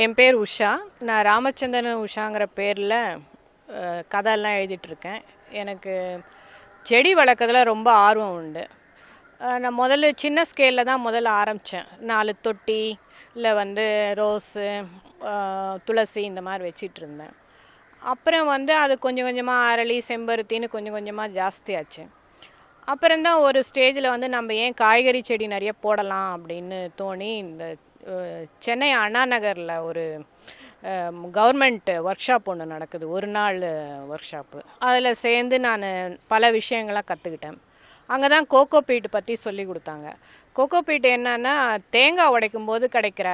என் பேர் உஷா. நான் ராமச்சந்திரன் உஷாங்கிற பேரில் கதையெல்லாம் எழுதிட்டுருக்கேன். எனக்கு செடி வளர்க்குறதுல ரொம்ப ஆர்வம் உண்டு. நான் முதல்ல சின்ன ஸ்கேலில் தான் முதல்ல ஆரம்பித்தேன் நாலு தொட்டி இல்லை வந்து ரோஸு துளசி இந்த மாதிரி வச்சிட்டு இருந்தேன் அப்புறம் வந்து அது கொஞ்சம் கொஞ்சமாக அரளி செம்பருத்தின்னு கொஞ்சம் கொஞ்சமாக ஜாஸ்தியாச்சு. அப்புறம்தான் ஒரு ஸ்டேஜில் வந்து நம்ம ஏன் காய்கறி செடி நிறைய போடலாம் அப்படின்னு தோணி இந்த சென்னை அண்ணா நகரில் ஒரு கவர்மெண்ட் ஒர்க் ஷாப் ஒன்று நடக்குது. ஒரு நாள் ஒர்க் ஷாப்பு அதில் சேர்ந்து நான் பல விஷயங்களாக கற்றுக்கிட்டேன் அங்கே தான் கோகோ பீட் பற்றி சொல்லி கொடுத்தாங்க. கோகோ பீட் என்னன்னா தேங்காய் உடைக்கும் போது கிடைக்கிற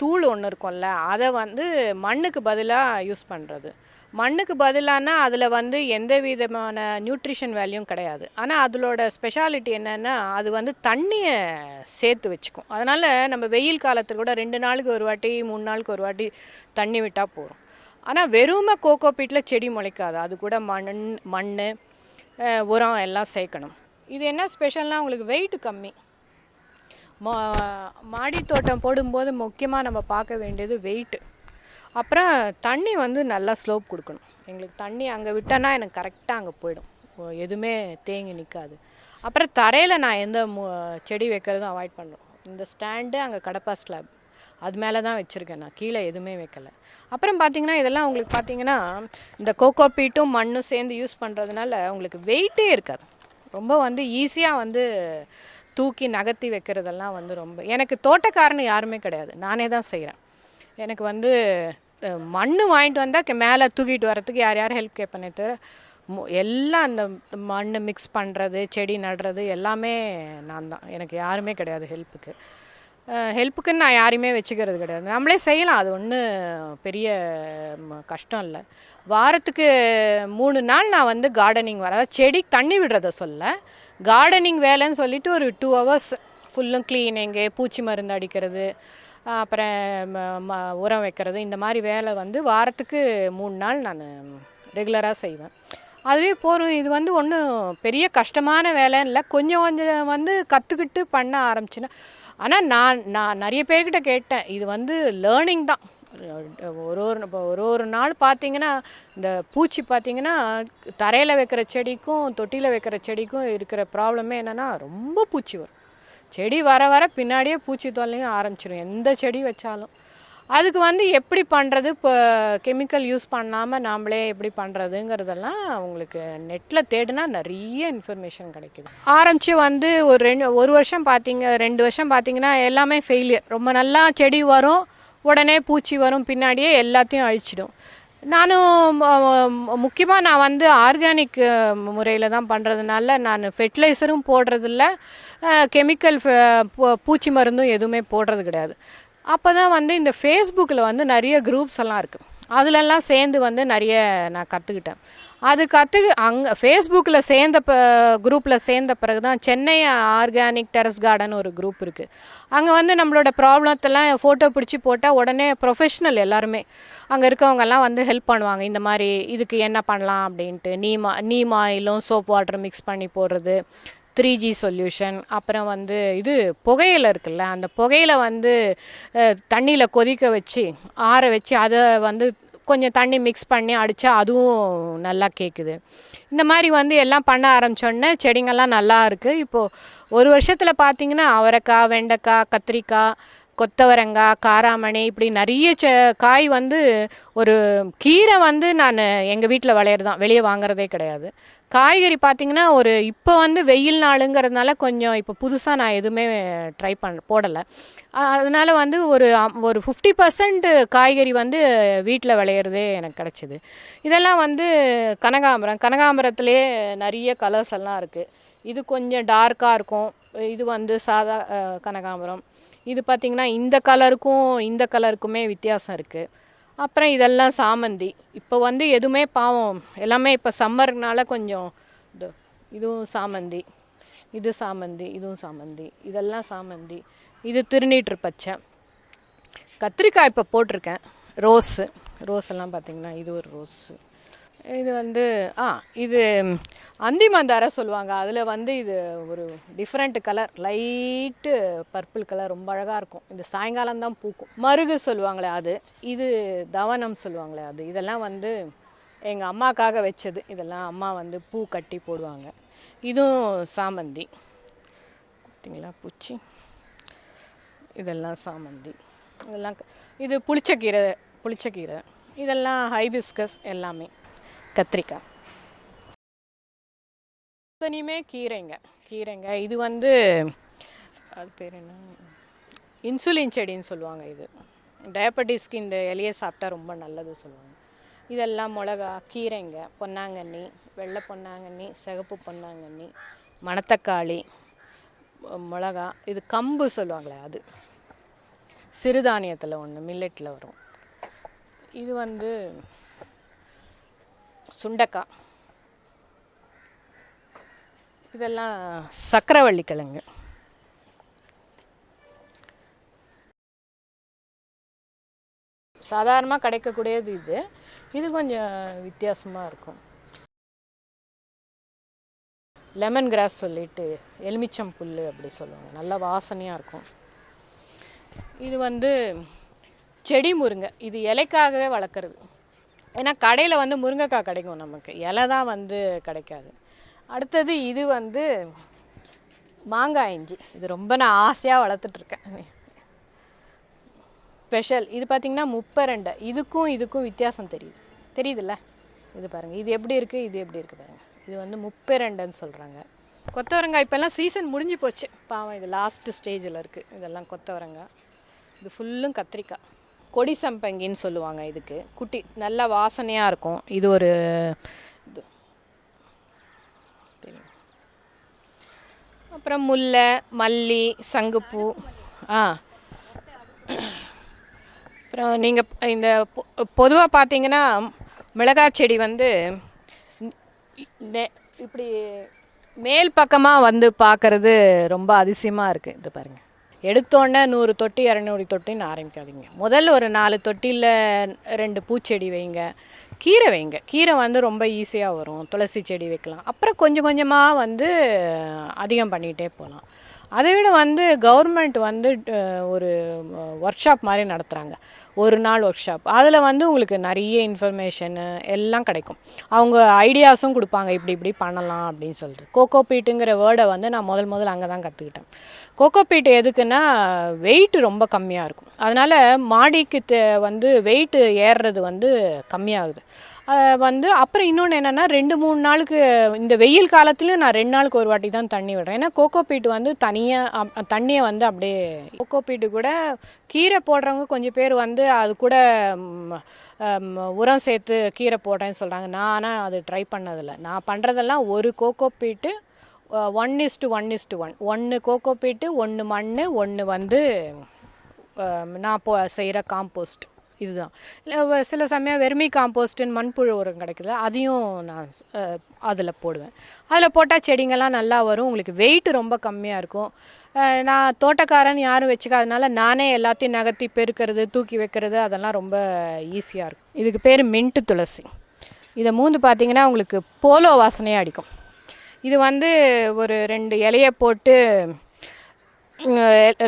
தூள் ஒன்று இருக்கும்ல அதை வந்து மண்ணுக்கு பதிலாக யூஸ் பண்ணுறது மண்ணுக்கு பதிலானா அதில் வந்து எந்த விதமான நியூட்ரிஷன் வேல்யூம் கிடையாது. ஆனால் அதோட ஸ்பெஷாலிட்டி என்னென்னா அது வந்து தண்ணியை சேர்த்து வச்சுக்கும். அதனால் நம்ம வெயில் காலத்தில் கூட ரெண்டு நாளுக்கு ஒரு வாட்டி மூணு நாளுக்கு ஒரு வாட்டி தண்ணி விட்டால் போதும். ஆனால் வெறுமை கோகோ பீட்டில் செடி முளைக்காது. அது கூட மண் மண் உரம் எல்லாம் சேர்க்கணும். இது என்ன ஸ்பெஷல்னால் உங்களுக்கு வெயிட் கம்மி. மா மாடி தோட்டம் போடும்போது முக்கியமாக நம்ம பார்க்க வேண்டியது வெயிட்டு அப்புறம் தண்ணி வந்து நல்லா ஸ்லோப் கொடுக்கணும். எங்களுக்கு தண்ணி அங்கே விட்டேன்னா எனக்கு கரெக்டாக அங்கே போயிடும். ஓ, எதுவுமே தேங்கி நிற்காது அப்புறம் தரையில் நான் எந்த செடி வைக்கிறதும் அவாய்ட் பண்ணுறோம் இந்த ஸ்டாண்டு அங்கே கடப்பா ஸ்லாப் அது மேலே தான் வச்சுருக்கேன் நான். கீழே எதுவுமே வைக்கல. அப்புறம் பார்த்தீங்கன்னா இதெல்லாம் உங்களுக்கு பார்த்தீங்கன்னா இந்த கோகோ பீட்டும் மண்ணும் சேர்ந்து யூஸ் பண்ணுறதுனால உங்களுக்கு வெயிட்டே இருக்காது. ரொம்ப வந்து ஈஸியாக வந்து தூக்கி நகர்த்தி வைக்கிறதெல்லாம் வந்து ரொம்ப எனக்கு தோட்டக்காரன்னு யாருமே கிடையாது. நானே தான் செய்கிறேன் எனக்கு வந்து மண் வாங்கிட்டு வந்தால் மேலே தூக்கிட்டு வரத்துக்கு யார் யார் ஹெல்ப் கேட்பேனே தவிர எல்லாம் அந்த மண் மிக்ஸ் பண்ணுறது செடி நடுறது எல்லாமே நான் தான். எனக்கு யாருமே கிடையாது ஹெல்ப்புக்கு ஹெல்ப்புக்குன்னு நான் யாரையுமே வச்சுக்கிறது கிடையாது. நம்மளே செய்யலாம். அது ஒன்றும் பெரிய ம, கஷ்டம் இல்லை. வாரத்துக்கு மூணு நாள் நான் வந்து கார்டனிங் வர செடி தண்ணி விடுறத சொல்ல கார்டனிங் வேலைன்னு சொல்லிட்டு ஒரு டூ ஹவர்ஸ் ஃபுல்லும் க்ளீனிங்கு பூச்சி மருந்து அடிக்கிறது அப்புறம் ம- ம- உரம் வைக்கிறது இந்த மாதிரி வேலை வந்து வாரத்துக்கு மூணு நாள் நான் ரெகுலராக செய்வேன். அதுவே போகிற இது வந்து ஒன்றும் பெரிய கஷ்டமான வேலைன்னு இல்லை கொஞ்சம் கொஞ்சம் வந்து கற்றுக்கிட்டு பண்ண ஆரம்பிச்சுன்னா ஆனால் நான் நான் நிறைய பேர்கிட்ட கேட்டேன் இது வந்து லேர்னிங் தான். ஒரு ஒரு இப்போ ஒரு ஒரு நாள் பார்த்தீங்கன்னா இந்த பூச்சி பார்த்தீங்கன்னா தரையில் வைக்கிற செடிக்கும் தொட்டியில் வைக்கிற செடிக்கும் இருக்கிற ப்ராப்ளமே என்னென்னா ரொம்ப பூச்சி வரும். செடி வர வர பின்னாடியே பூச்சி தொல்லையும் ஆரம்பிச்சிடும் எந்த செடி வச்சாலும். அதுக்கு வந்து எப்படி பண்ணுறது இப்போ கெமிக்கல் யூஸ் பண்ணாமல் நாமளே எப்படி பண்ணுறதுங்கிறதெல்லாம் உங்களுக்கு நெட்டில் தேடினா நிறைய இன்ஃபர்மேஷன் கிடைக்குது. ஆரம்பித்து வந்து ஒரு ரெண்டு ஒரு வருஷம் பார்த்தீங்க ரெண்டு வருஷம் பார்த்தீங்கன்னா எல்லாமே ஃபெயிலியர் ரொம்ப நல்லா செடி வரும். உடனே பூச்சி வரும் பின்னாடியே எல்லாத்தையும் அழிச்சிடும். நானும் முக்கியமாக நான் வந்து ஆர்கானிக் முறையில் தான் பண்ணுறதுனால நான் ஃபெர்டிலைசரும் போடுறதில்ல. கெமிக்கல் பூச்சி மருந்தும் எதுவுமே போடுறது கிடையாது. அப்போ தான் வந்து இந்த ஃபேஸ்புக்கில் வந்து நிறைய குரூப்ஸ் எல்லாம் இருக்குது அதிலெல்லாம் சேர்ந்து வந்து நிறைய நான் கற்றுக்கிட்டேன் அது அங்கே ஃபேஸ்புக்கில் சேர்ந்த ப குரூப்பில் சேர்ந்த பிறகு தான் சென்னை ஆர்கானிக் டெரஸ் கார்டன் ஒரு குரூப் இருக்குது அங்கே வந்து நம்மளோட ப்ராப்ளத்தெல்லாம் ஃபோட்டோ பிடிச்சி போட்டால் உடனே ப்ரொஃபஷ்னல் எல்லாருமே. அங்கே இருக்கவங்கெல்லாம் வந்து ஹெல்ப் பண்ணுவாங்க. இந்த மாதிரி இதுக்கு என்ன பண்ணலாம் அப்படின்ட்டு. நீமா நீம் ஆயிலும் சோப் வாட்டர் மிக்ஸ் பண்ணி போடுறது. த்ரீ ஜி சொல்யூஷன் அப்புறம் வந்து இது புகையில இருக்குல்ல. அந்த புகையில வந்து தண்ணியில் கொதிக்க வச்சு ஆற வச்சு அதை வந்து கொஞ்சம் தண்ணி மிக்ஸ் பண்ணி அடித்தா அதுவும் நல்லா கேட்குது இந்த மாதிரி வந்து எல்லாம் பண்ண ஆரம்பிச்சோடனே செடிங்கள்லாம் நல்லா இருக்குது இப்போது ஒரு வருஷத்தில் பார்த்தீங்கன்னா அவரைக்காய் வெண்டைக்காய் கத்திரிக்காய் கொத்தவரங்காய் காராமணி இப்படி நிறைய ச காய் வந்து ஒரு கீரை வந்து நான் எங்கள் வீட்டில் விளையிறதான் வெளியே வாங்குறதே கிடையாது. காய்கறி பார்த்திங்கன்னா ஒரு இப்போ வந்து வெயில் நாளுங்கிறதுனால கொஞ்சம் இப்போ புதுசாக நான் எதுவுமே ட்ரை பண்ண போடலை. அதனால் வந்து ஒரு ஒரு ஃபிஃப்டி பர்சன்ட் காய்கறி வந்து வீட்டில் விளையிறதே எனக்கு கிடச்சிது. இதெல்லாம் வந்து கனகாம்பரம் கனகாம்பரத்துலேயே நிறைய கலர்ஸ் எல்லாம் இருக்குது இது கொஞ்சம் டார்க்காக இருக்கும். இது வந்து சாதா கனகாம்பரம். இது பார்த்திங்கன்னா இந்த கலருக்கும் இந்த கலருக்குமே வித்தியாசம் இருக்குது அப்புறம் இதெல்லாம் சாமந்தி. இப்போ வந்து எதுவுமே பாவம். எல்லாமே இப்போ சம்மர்னால கொஞ்சம் இதுவும் சாமந்தி. இது சாமந்தி இதுவும் சாமந்தி. இதெல்லாம் சாமந்தி. இது திருநீற்று பச்சை. கத்திரிக்காய் இப்போ போட்டிருக்கேன். ரோஸு. ரோஸ் எல்லாம் பார்த்தீங்கன்னா இது ஒரு ரோஸு. இது வந்து ஆ இது அந்தி மந்தார சொல்லுவாங்க. அதில் வந்து இது ஒரு different colour light purple colour ரொம்ப அழகாக இருக்கும். இந்த சாயங்காலம் தான் பூக்கும். மருகு சொல்லுவாங்களே அது. இது தவனம் சொல்லுவாங்களே அது. இதெல்லாம் வந்து எங்கள் அம்மாக்காக வச்சது. இதெல்லாம் அம்மா வந்து பூ கட்டி போடுவாங்க. இதுவும் சாமந்தி. பார்த்தீங்களா பூச்சி. இதெல்லாம் சாமந்தி. இதெல்லாம் க- இது புளிச்சக்கீரை புளிச்சக்கீரை. இதெல்லாம் ஹைபிஸ்கஸ் எல்லாமே. கத்திரிக்காய் இத்தனையுமே கீரைங்க. கீரைங்க. இது வந்து அது பேர் என்ன? இன்சுலின் செடின்னு சொல்லுவாங்க இது. டயபட்டிஸ்க்கு இந்த இலையை சாப்பிட்டா ரொம்ப நல்லது சொல்லுவாங்க. இதெல்லாம் மிளகா கீரைங்க பொன்னாங்கண்ணி வெள்ளை பொன்னாங்கண்ணி சிகப்பு பொன்னாங்கண்ணி மணத்தக்காளி மிளகா இது கம்பு சொல்லுவாங்களே அது. சிறுதானியத்தில் ஒன்று மில்லெட்டில் வரும். இது வந்து சுண்டக்காய். இதெல்லாம் சக்கரவள்ளி கிழங்கு. சாதாரணமாக கிடைக்கக்கூடியது இது. இது கொஞ்சம் வித்தியாசமாக இருக்கும். லெமன் கிராஸ் சொல்லிட்டு எலுமிச்சம் புல் அப்படி சொல்லுவாங்க. நல்ல வாசனையாக இருக்கும். இது வந்து செடி முருங்கை. இது இலைக்காகவே வளர்க்குறது. ஏன்னா கடையில் வந்து முருங்கைக்காய் கிடைக்கும் நமக்கு. இலை தான் வந்து கிடைக்காது. அடுத்தது இது வந்து மாங்காய் இஞ்சி. இது ரொம்ப நான் ஆசையாக வளர்த்துட்ருக்கேன். ஸ்பெஷல். இது பார்த்திங்கன்னா முப்பரண்டை. இதுக்கும் இதுக்கும் வித்தியாசம் தெரியுது. தெரியுதுல்ல? இது பாருங்கள் இது எப்படி இருக்குது இது எப்படி இருக்குது பாருங்கள் இது வந்து முப்பெரண்டைன்னு சொல்கிறாங்க கொத்தவரங்காய் இப்போல்லாம் சீசன் முடிஞ்சு போச்சு. பாவம் இது லாஸ்ட்டு ஸ்டேஜில் இருக்குது இதெல்லாம் கொத்தவரங்காய். இது ஃபுல்லும் கத்திரிக்காய். கொடி சம்பங்கின்னு சொல்லுவாங்க இதுக்கு. குட்டி நல்ல வாசனையாக இருக்கும். இது ஒரு இது. அப்புறம் முல்லை மல்லி சங்குப்பூ. ஆ. அப்புறம் நீங்கள் இந்த பொதுவாக பார்த்தீங்கன்னா மிளகாய் செடி வந்து இப்படி மேல் பக்கமாக வந்து பார்க்கறது ரொம்ப அதிசயமாக இருக்குது இது பாருங்கள் எடுத்தோடனே நூறு தொட்டி இரநூறு தொட்டின்னு ஆரம்பிக்காதீங்க. முதல்ல ஒரு நாலு தொட்டியில் ரெண்டு பூச்செடி வைங்க. கீரை வைங்க. கீரை வந்து ரொம்ப ஈஸியாக வரும். துளசி செடி வைக்கலாம். அப்புறம் கொஞ்சம் கொஞ்சமாக வந்து அதிகம் பண்ணிகிட்டே போகலாம். அதை விட வந்து கவர்மெண்ட் வந்து ஒரு ஒர்க் ஷாப் மாதிரி நடத்துகிறாங்க ஒரு நாள் ஒர்க் ஷாப் அதில் வந்து உங்களுக்கு நிறைய இன்ஃபர்மேஷனு எல்லாம் கிடைக்கும். அவங்க ஐடியாஸும் கொடுப்பாங்க. இப்படி இப்படி பண்ணலாம் அப்படின்னு சொல்லிட்டு. கோகோ பீட்டுங்கிற வேர்டை வந்து நான் முதல் முதல்ல அங்கே தான் கற்றுக்கிட்டேன் கோகோ பீட் எதுக்குன்னா வெயிட் ரொம்ப கம்மியாக இருக்கும். அதனால் மாடிக்கு தே- வந்து வெயிட்டு ஏறுறது வந்து கம்மியாகுது. வந்து அப்புறம் இன்னொன்று என்னென்னா ரெண்டு மூணு நாளுக்கு இந்த வெயில் காலத்துலையும் நான் ரெண்டு நாளுக்கு ஒரு வாட்டி தான் தண்ணி விடுறேன். ஏன்னா கோகோ பீட் வந்து தனியாக தண்ணியை வந்து அப்படியே கோகோ பீட்டு கூட கீரை போடுறவங்க கொஞ்சம் பேர் வந்து அது கூட உரம் சேர்த்து கீரை போடுறேன்னு சொல்கிறாங்க நான் ஆனால் அது ட்ரை பண்ணதில்லை. நான் பண்ணுறதெல்லாம் ஒரு coco peat one is to one is to one ஒன்று கோகோ பீட்டு ஒன்று மண் ஒன்று வந்து நான் போ செய்கிற காம்போஸ்ட் இதுதான். இல்லை சில சமயம் வெர்மி காம்போஸ்ட்டுன்னு மண்புழு உரம் கிடைக்குது அதையும் நான் அதில் போடுவேன். அதில் போட்டால் செடிங்கள்லாம் நல்லா வரும் உங்களுக்கு வெயிட் ரொம்ப கம்மியாக இருக்கும். நான் தோட்டக்காரன் யாரும் வச்சுக்காதனால நானே எல்லாத்தையும் நகர்த்தி பெருக்கிறது தூக்கி வைக்கிறது அதெல்லாம் ரொம்ப ஈஸியாக இருக்கும். இதுக்கு பேர் மின்ட்டு துளசி. இதை மூந்து பார்த்தீங்கன்னா உங்களுக்கு போலோ வாசனையாக அடிக்கும். இது வந்து ஒரு ரெண்டு இலையை போட்டு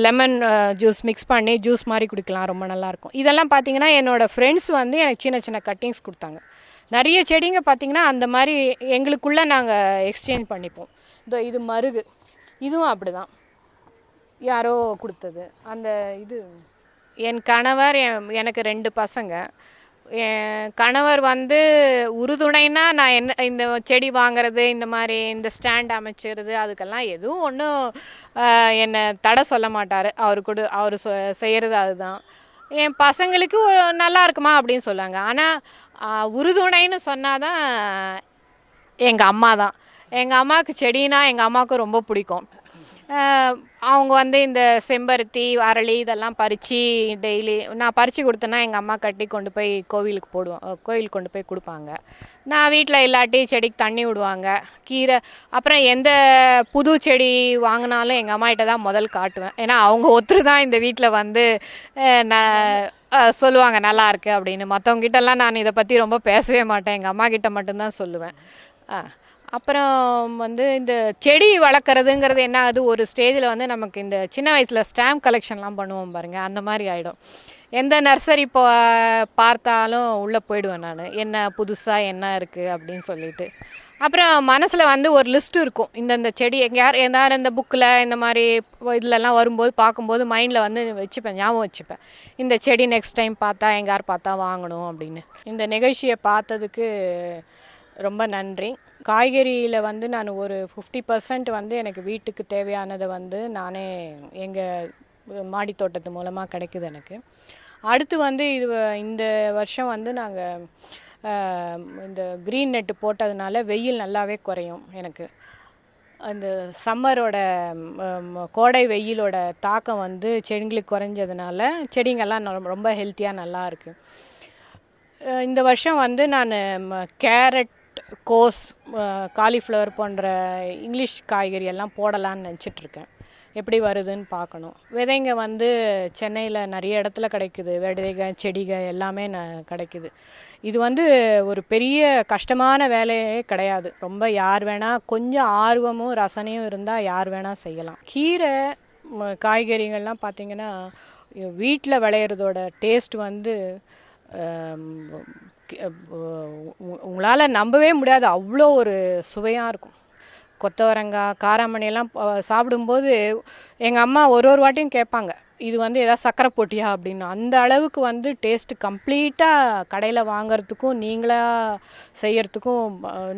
லெமன் ஜூஸ் மிக்ஸ் பண்ணி ஜூஸ் மாதிரி குடிக்கலாம். ரொம்ப நல்லாயிருக்கும். இதெல்லாம் பார்த்தீங்கன்னா என்னோடய ஃப்ரெண்ட்ஸ் வந்து எனக்கு சின்ன சின்ன கட்டிங்ஸ் கொடுத்தாங்க. நிறைய செடிங்க பார்த்தீங்கன்னா அந்த மாதிரி எங்களுக்குள்ளே நாங்கள் எக்ஸ்சேஞ்ச் பண்ணிப்போம். இதோ இது மருகு. இதுவும் அப்படி தான் யாரோ கொடுத்தது. அந்த இது என் கணவர் என் எனக்கு ரெண்டு பசங்க. என் கணவர் வந்து உறுதுணைனா நான் என்ன இந்த செடி வாங்குறது இந்த மாதிரி இந்த ஸ்டாண்ட் அமைச்சிறது அதுக்கெல்லாம் எதுவும் ஒன்றும் என்னை தடை சொல்ல மாட்டார். அவர் கூட அவர் சொ செய்கிறது அதுதான். என் பசங்களுக்கு ஒரு நல்லா இருக்குமா அப்படின்னு சொல்லுவாங்க ஆனால் உறுதுணைன்னு சொன்னாதான் எங்கள் அம்மா தான் எங்கள் அம்மாவுக்கு செடினா எங்கள் அம்மாவுக்கு ரொம்ப பிடிக்கும். அவங்க வந்து இந்த செம்பருத்தி அரளி இதெல்லாம் பறித்து டெய்லி நான் பறித்து கொடுத்தேன்னா எங்கள் அம்மா கட்டி கொண்டு போய் கோவிலுக்கு போடுவோம் கோவிலுக்கு கொண்டு போய் கொடுப்பாங்க. நான் வீட்டில் இல்லாட்டி செடிக்கு தண்ணி விடுவாங்க. கீரை அப்புறம் எந்த புது செடி வாங்கினாலும் எங்கள் அம்மாகிட்ட தான் முதல் காட்டுவேன். ஏன்னா அவங்க ஒத்துரு தான் இந்த வீட்டில் வந்து நான் சொல்லுவாங்க நல்லா இருக்குது அப்படின்னு. மற்றவங்கிட்டலாம் நான் இதை பற்றி ரொம்ப பேசவே மாட்டேன். எங்கள் அம்மா கிட்ட மட்டும்தான் சொல்லுவேன். ஆ அப்புறம் வந்து இந்த செடி வளர்க்குறதுங்கிறது என்ன ஆகுது ஒரு ஸ்டேஜில் வந்து நமக்கு இந்த சின்ன வயசில் ஸ்டாம்ப் கலெக்ஷன்லாம் பண்ணுவோம் பாருங்கள் அந்த மாதிரி ஆகிடும் எந்த நர்சரி இப்போ பார்த்தாலும் உள்ளே போயிடுவேன் நான். என்ன புதுசாக என்ன இருக்குது அப்படின்னு சொல்லிட்டு. அப்புறம் மனசில் வந்து ஒரு லிஸ்ட் இருக்கும். இந்தந்த செடி எங்கேயார் எதாவது இந்த புக்கில் இந்த மாதிரி இதுலலாம் வரும்போது பார்க்கும்போது மைண்டில் வந்து வச்சுப்பேன் ஞாபகம் வச்சுப்பேன். இந்த செடி நெக்ஸ்ட் டைம் பார்த்தா எங்கார் பார்த்தா வாங்கணும் அப்படின்னு. இந்த நிகழ்ச்சியை பார்த்ததுக்கு ரொம்ப நன்றி. காய்கறியில் வந்து நான் ஒரு ஃபிஃப்டி பர்சன்ட் வந்து எனக்கு வீட்டுக்கு தேவையானதை வந்து நானே எங்கள் மாடி தோட்டத்து மூலமாக கிடைக்குது எனக்கு. அடுத்து வந்து இது இந்த வருஷம் வந்து நாங்கள் இந்த க்ரீன் நெட்டு போட்டதுனால வெயில் நல்லாவே குறையும் எனக்கு. அந்த சம்மரோட கோடை வெயிலோட தாக்கம் வந்து செடிங்களுக்கு குறைஞ்சதுனால செடிங்கள்லாம் ரொம்ப ஹெல்த்தியாக நல்லா இருக்குது இந்த வருஷம் வந்து நான் கேரட் கோஸ் காலிஃப்ளவர் போன்ற இங்கிலீஷ் காய்கறி எல்லாம் போடலான்னு நினச்சிட்ருக்கேன். எப்படி வருதுன்னு பார்க்கணும். விதைங்க வந்து சென்னையில் நிறைய இடத்துல கிடைக்குது. விதைகள் செடிகள் எல்லாமே ந கிடைக்குது. இது வந்து ஒரு பெரிய கஷ்டமான வேலையே கிடையாது. ரொம்ப யார் வேணால் கொஞ்சம் ஆர்வமும் ரசனையும் இருந்தால் யார் வேணால் செய்யலாம். கீரை காய்கறிகள்லாம் பார்த்திங்கன்னா வீட்டில் விளையிறதோட டேஸ்ட் வந்து உங்களால் நம்பவே முடியாது. அவ்வளோ ஒரு சுவையாக இருக்கும். கொத்தவரங்காய் காராமணியெல்லாம் சாப்பிடும்போது எங்கள் அம்மா ஒரு ஒரு வாட்டியும் கேட்பாங்க. இது வந்து ஏதாவது சக்கரை போட்டியா அப்படின்னு. அந்த அளவுக்கு வந்து டேஸ்ட்டு கம்ப்ளீட்டாக கடையில் வாங்கிறதுக்கும் நீங்களா செய்கிறதுக்கும்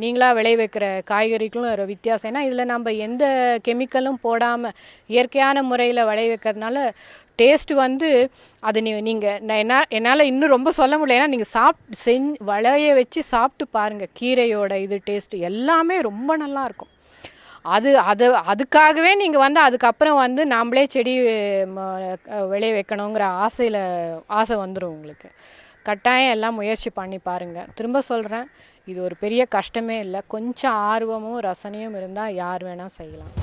நீங்களாக விளைவிக்கிற காய்கறிகளும் ஒரு வித்தியாசம். ஏன்னா இதில் நம்ம எந்த கெமிக்கலும் போடாமல் இயற்கையான முறையில் விளைவிக்கிறதுனால டேஸ்ட்டு வந்து அது நீ நீங்கள் நான் என்ன என்னால் இன்னும் ரொம்ப சொல்ல முடியல. ஏன்னா நீங்கள் சாப் செஞ்சு விளைய வச்சு சாப்பிட்டு பாருங்கள் கீரையோட இது டேஸ்ட்டு எல்லாமே ரொம்ப நல்லாயிருக்கும் அது அது அதுக்காகவே நீங்கள் வந்து அதுக்கப்புறம் வந்து நாம்ளே செடி விளைய வைக்கணுங்கிற ஆசையில் ஆசை வந்துடும் உங்களுக்கு. கட்டாயம் எல்லாம் முயற்சி பண்ணி பாருங்கள் திரும்ப சொல்கிறேன் இது ஒரு பெரிய கஷ்டமே இல்லை. கொஞ்சம் ஆர்வமும் ரசனையும் இருந்தால் யார் வேணால் செய்யலாம்.